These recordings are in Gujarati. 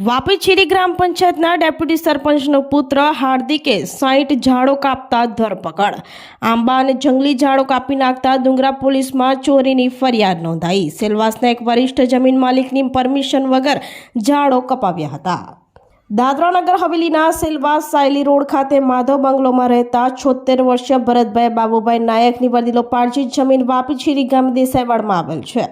વાપી છીરી ગ્રામ પંચાયતના ડેપ્યુટી સરપંચનો પુત્ર હાર્દિકે સાઠ ઝાડો કાપતા ધરપકડ. આંબા અને જંગલી ઝાડો કાપી નાખતા ડુંગરા પોલીસમાં ચોરીની ફરિયાદ નોંધાઈ. સેલવાસના એક વરિષ્ઠ જમીન માલિકની પરમિશન વગર ઝાડો કપાવ્યા હતા. દાદરાનગર હવેલીના સેલવાસ સાયલી રોડ ખાતે માધવ બંગલોમાં રહેતા છોતેર વર્ષીય ભરતભાઈ બાબુભાઈ નાયકની વડીલો પારજી જમીન વાપી છીરી ગામ દેસાઈવાડમાં આવેલ છે.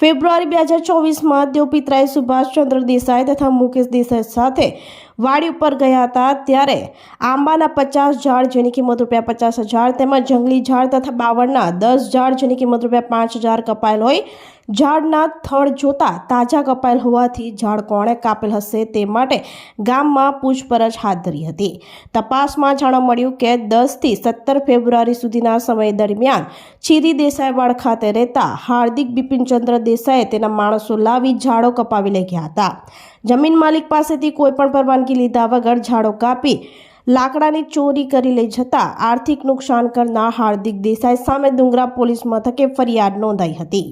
ફેબ્રુઆરી બે હજાર ચોવીસમાં તેઓ પિતરાઈ સુભાષચંદ્ર દેસાઈ તથા મુકેશ દેસાઈ સાથે વાડી ઉપર ગયા હતા ત્યારે આંબાના પચાસ ઝાડ જેની કિંમત રૂપિયા પચાસ હજાર તેમજ જંગલી ઝાડ તથા બાવળના દસ ઝાડ જેની કિંમત રૂપિયા પાંચ હજાર કપાયેલ હોય ઝાડના થડ જોતા તાજા કપાયેલ હોવાથી ઝાડ કોણે કાપેલ હશે તે માટે ગામમાં પૂછપરછ હાથ ધરી હતી. તપાસમાં જાણવા મળ્યું કે દસથી સત્તર ફેબ્રુઆરી સુધીના સમય દરમિયાન ચીરી દેસાઈવાડ ખાતે રહેતા હાર્દિક બિપિનચંદ્ર દેસાઈએ તેના માણસો લાવી ઝાડો કપાવી લઈ ગયા હતા. જમીન માલિક પાસેથી કોઈપણ પરવાનગી લીધા વગર ઝાડો કાપી લાકડાની ચોરી કરી લઈ જતા આર્થિક નુકસાન કરનાર હાર્દિક દેસાઈ સામે ડુંગરા પોલીસ મથકે ફરિયાદ નોંધાઈ હતી.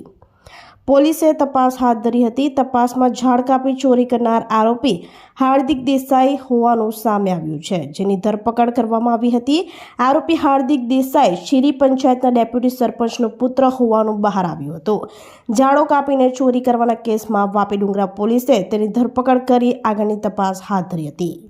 પોલીસે તપાસ હાથ ધરી હતી. તપાસમાં ઝાડ કાપી ચોરી કરનાર આરોપી હાર્દિક દેસાઈ હોવાનું સામે આવ્યું છે, જેની ધરપકડ કરવામાં આવી હતી. આરોપી હાર્દિક દેસાઈ શીરી પંચાયતના ડેપ્યુટી સરપંચનો પુત્ર હોવાનું બહાર આવ્યું હતું. ઝાડો કાપીને ચોરી કરવાના કેસમાં વાપી ડુંગરા પોલીસે તેની ધરપકડ કરી આગળની તપાસ હાથ ધરી હતી.